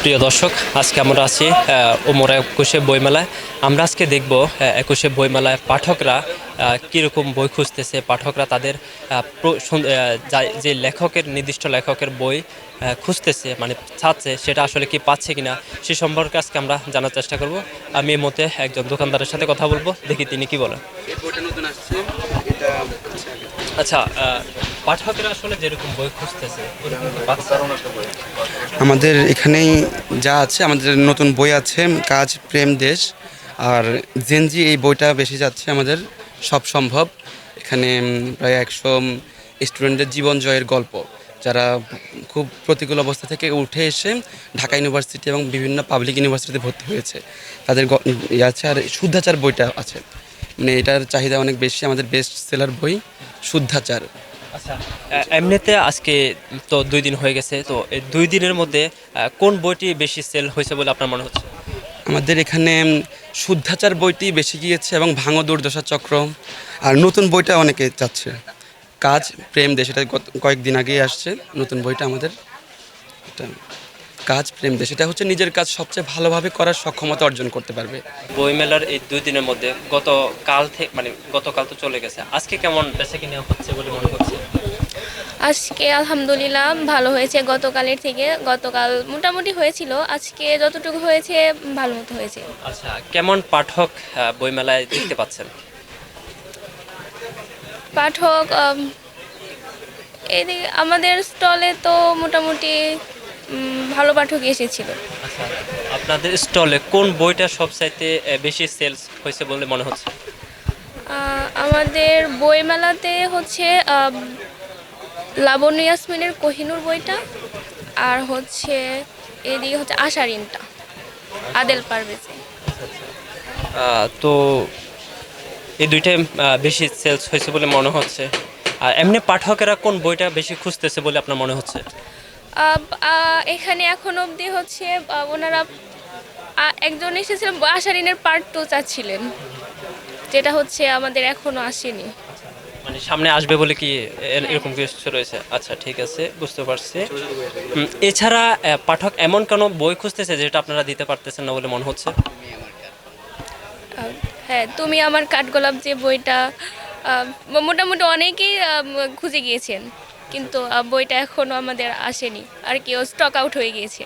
প্রিয় দর্শক আজকে আমরা আছি ওমরা একুশে বইমেলায়। আমরা আজকে দেখব একুশে বইমেলায় পাঠকরা কীরকম বই খুঁজতেছে। পাঠকরা তাদের যা- লেখকের নির্দিষ্ট লেখকের বই খুঁজতেছে মানে চাচ্ছে সেটা আসলে কি পাচ্ছে কিনা সে সম্পর্কে আজকে আমরা জানার চেষ্টা করব। আমি এই মতে একজন দোকানদারের সাথে কথা বলব দেখি তিনি কি বলেন। আচ্ছা আমাদের এখানেই যা আছে, আমাদের নতুন বই আছে, কাজ, প্রেম, দেশ, আর জেনজি এই বইটা বেশি যাচ্ছে আমাদের, সব সম্ভব। এখানে প্রায় একশো স্টুডেন্টের জীবন জয়ের গল্প। যারা খুব প্রতিকূল অবস্থা থেকে উঠে এসে ঢাকা ইউনিভার্সিটি এবং বিভিন্ন পাবলিক ইউনিভার্সিটিতে ভর্তি হয়েছে। তাদের ইয়ে আছে আর শুদ্ধাচার বইটা আছে। মানে এটার চাহিদা অনেক বেশি, আমাদের বেস্ট সেলার বই, শুদ্ধাচার। আচ্ছা এমনিতে আজকে তো দুই দিন হয়ে গেছে, তো এই দুই দিনের মধ্যে কোন বইটি বেশি সেল হয়েছে বলে আপনার মনে হচ্ছে? আমাদের এখানে শুদ্ধাচার বইটি বেশি গিয়েছে এবং ভাঙো দুর্দশা চক্র, আর নতুন বইটা অনেকে চাচ্ছে। কাজ, প্রেম দেশ, এটা কয়েকদিন আগেই আসছে, নতুন বইটা আমাদের, এটা কাজ প্রেম দেশ এটা হচ্ছে নিজের কাজ সবচেয়ে ভালোভাবে করার সক্ষমতা অর্জন করতে পারবে। বইমেলার এই দুই দিনের মধ্যে গতকাল থেকে মানে গতকাল তো চলে গেছে। আজকে কেমন বেচা কিনে হচ্ছে বলে মনে হচ্ছে? আজকে আলহামদুলিল্লাহ ভালো হয়েছে গতকালের থেকে। গতকাল মোটামুটি হয়েছিল আজকে যতটুকু হয়েছে ভালো মতো হয়েছে। আচ্ছা কেমন পাঠক বইমেলায় দেখতে পাচ্ছেন? পাঠক এদিকে আমাদের স্টলে তো মোটামুটি ভালো পাঠক এসেছিল। আচ্ছা আপনাদের স্টলে কোন বইটা সবচাইতে বেশি সেলস হয়েছে বলে মনে হচ্ছে? আমাদের বইমেলাতে হচ্ছে লাবণ্য ইয়াসমিনের কোহিনুর বইটা আর হচ্ছে এদিকে হচ্ছে আশারিনটা আদেল পারভেজে। তো এই দুইটাই বেশি সেলস হয়েছে বলে মনে হচ্ছে। আর এমনি পাঠকেরা কোন বইটা বেশি খুঁজতেছে বলে আপনার মনে হচ্ছে? এখানে এখন অবধি হচ্ছে ওনারা একজন এসেছিলেন আশা ঋণের পার্ট টু চাচ্ছিলেন যেটা হচ্ছে আমাদের এখনও আসেনি। মানে সামনে আসবে বলে কি এরকম কিছু রয়েছে? আচ্ছা ঠিক আছে বুঝতে পারছি। এছাড়া পাঠক এমন কোনো বই খুঁজতেছে যেটা আপনারা দিতে পারতেছেন না বলে মনে হচ্ছে? হ্যাঁ তুমি আমার কাঠগোলাপ যে বইটা মোটামুটি অনেকেই খুঁজে গিয়েছেন। কিন্তু বইটা এখনও আমাদের আসেনি। আর কি ও স্টক আউট হয়ে গিয়েছে।